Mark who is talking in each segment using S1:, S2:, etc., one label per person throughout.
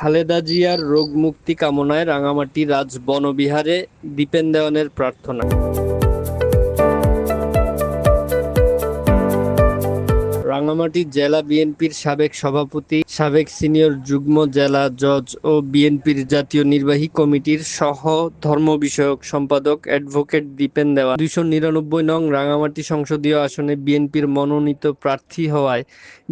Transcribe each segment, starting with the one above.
S1: খালেদা জিয়ার রোগ মুক্তি কামনায় রাঙামাটি রাজ বনবিহারে দীপেন দেওয়ানের প্রার্থনা। রাঙামাটি জেলা বিএনপির সাবেক সভাপতি, সাবেক সিনিয়র যুগ্ম জেলা জজ ও বিএনপির জাতীয় নির্বাহী কমিটির সহ ধর্ম বিষয়ক সম্পাদক অ্যাডভোকেট দীপেন দেওয়া দুইশো নিরানব্বই নং রাঙামাটি সংসদীয় আসনে বিএনপির মনোনীত প্রার্থী হওয়ায়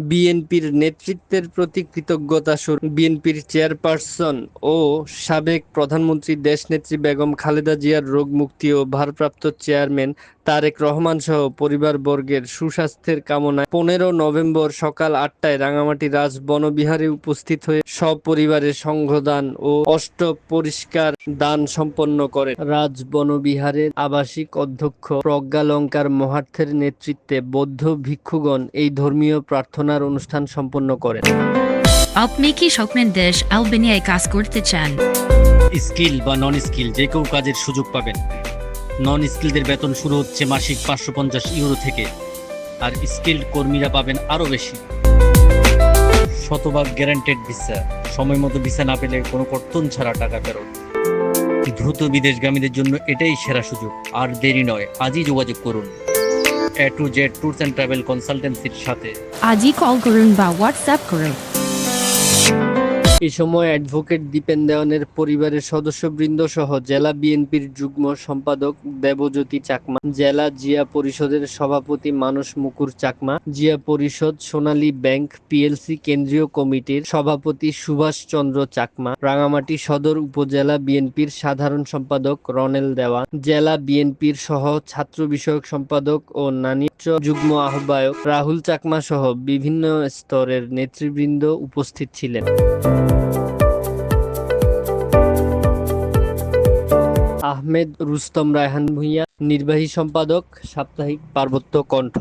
S1: বিএনপির নেতৃত্বের প্রতি কৃতজ্ঞতা স্বরূপ বিএনপির চেয়ারপারসন ও সাবেক প্রধানমন্ত্রী দেশনেত্রী বেগম খালেদা জিয়ার রোগ মুক্তি ও ভারপ্রাপ্ত চেয়ারম্যান তারেক রহমান সহ পরিবারবর্গের সুস্বাস্থ্যের কামনায় পনেরো নভেম্বর সকাল আটটায় রাঙামাটি রাজ বনবিহারে উপস্থিত হয়ে সপরিবারে সংঘদান ও অষ্ট পরিষ্কার দান সম্পন্ন করে রাজ বনবিহারের আবাসিক অধ্যক্ষ প্রজ্ঞালঙ্কার মহার্থের নেতৃত্বে বৌদ্ধ ভিক্ষুগণ এই ধর্মীয় প্রার্থনার অনুষ্ঠান সম্পন্ন করেন।
S2: আপনি কি স্বপ্নের দেশ আলবেনিয়ায় কাজ করতে চান?
S3: স্কিল বা নন স্কিল যে কেউ কাজের সুযোগ পাবেন। নন স্কিলদের বেতন শুরু হচ্ছে মাসিক পাঁচশো পঞ্চাশ ইউরো থেকে। আর স্কিল্ড কর্মীরা পাবেন আরও বেশি। শতভাগ গ্যারান্টেড ভিসা সময় মতো ভিসা না পেলে কোনো কর্তন ছাড়া টাকা ফেরত। দ্রুত বিদেশগামীদের জন্য এটাই সেরা সুযোগ। আর দেরি নয়, আজই যোগাযোগ করুন। A to Z tours and travel কনসালটেন্সির সাথে।
S2: আজই কল করুন বা হোয়াটসঅ্যাপ করুন।
S1: এ সময় অ্যাডভোকেট দীপেন দেওয়ানের পরিবারের সদস্যবৃন্দ সহ জেলা বিএনপির যুগ্ম সম্পাদক দেবজ্যোতি চাকমা, জেলা জিয়া পরিষদের সভাপতি মানস মুকুর চাকমা, জিয়া পরিষদ সোনালী ব্যাংক পিএলসি কেন্দ্রীয় কমিটির সভাপতি সুভাষ চন্দ্র চাকমা, রাঙামাটি সদর উপজেলা বিএনপির সাধারণ সম্পাদক রনেল দেওয়া জেলা বিএনপির সহ ছাত্র বিষয়ক সম্পাদক ও নানিচ যুগ্ম আহ্বায়ক রাহুল চাকমা সহ বিভিন্ন স্তরের নেতৃবৃন্দ উপস্থিত ছিলেন। আহমেদ রুস্তম রায়হান ভূঁইয়া নির্বাহী সম্পাদক সাপ্তাহিক পার্বত্য কণ্ঠ।